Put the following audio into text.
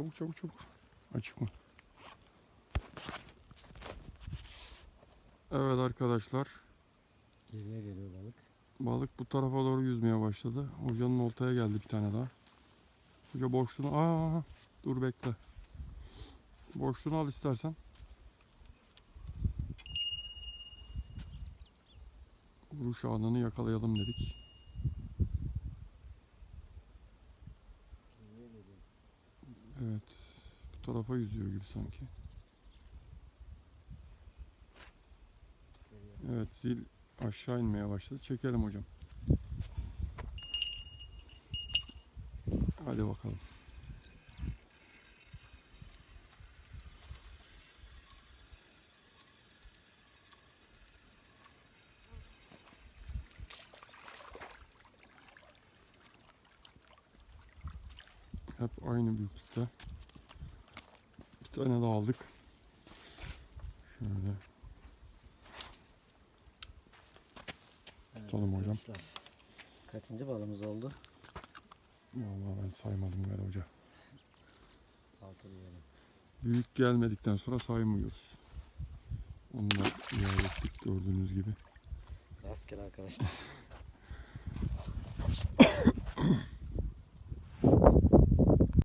Çabuk çabuk çabuk. Açık mı? Evet arkadaşlar. Geriye geliyor balık. Balık bu tarafa doğru yüzmeye başladı. Hocanın oltaya geldi bir tane daha. Hoca boşluğunu... Aa, dur bekle. Boşluğunu al istersen. Vuruş anını yakalayalım dedik. Geriye geliyor. Evet. Bu tarafa yüzüyor gibi sanki. Evet zil aşağı inmeye başladı. Çekelim hocam. Hadi bakalım. Hep aynı büyüklükte. Bir tane daha aldık. Şöyle. Tutalım hocam. Kaçıncı balımız oldu? Vallahi ben saymadım ver hoca. Altı diyelim. Büyük gelmedikten sonra saymıyoruz. Onu da iade ettik gördüğünüz gibi. Rastgele arkadaşlar.